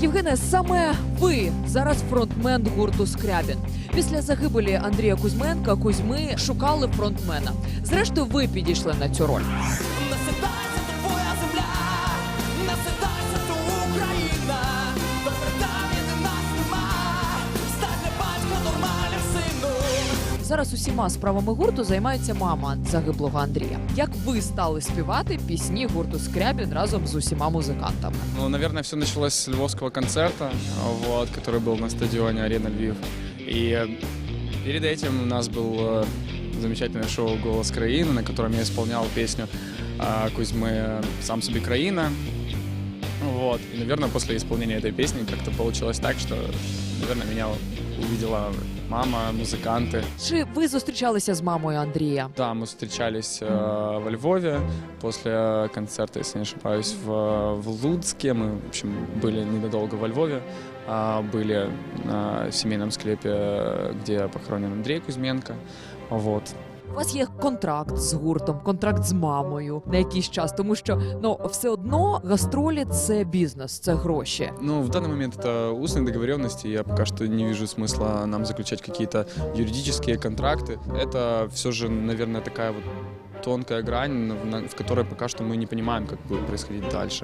Євгене, саме ви зараз фронтмен гурту Скрябін. Після загибелі Андрія Кузьменка Кузьми шукали фронтмена. Зрештою, ви підійшли на цю роль. Зараз усіма справами гурту займається мама загиблого Андрія. Як ви стали співати пісні гурту Скрябін разом з усіма музикантами? Ну, наверное, все началось с львовского концерта, вот, который был на стадионе Арена Львив. И э, перед этим у нас был э, замечательное шоу «Голос Краины», на котором я исполнял песню э, Кузьмы «Сам себе Краина». Вот. И, наверное, после исполнения этой песни как-то получилось так, что, наверное, меня увидела мама, музыканты. Чи ви зустрічалися з мамою Андрія? Да, мы встречались э, во Львове после концерта, если не ошибаюсь, в, в Луцке. Мы, в общем, были ненадолго во Львове, а, были на семейном склепе, где похоронен Андрей Кузьменко. Вот. У вас є контракт з гуртом, контракт з мамою на якийсь час, тому що ну все одно гастролі це бізнес, це гроші. Ну, в данный момент это устные договоренности. Я пока что не вижу смысла нам заключать какие-то юридические контракты. Это все же, наверное, такая вот тонкая грань, на- в которой пока что мы не понимаем, как будет происходить дальше.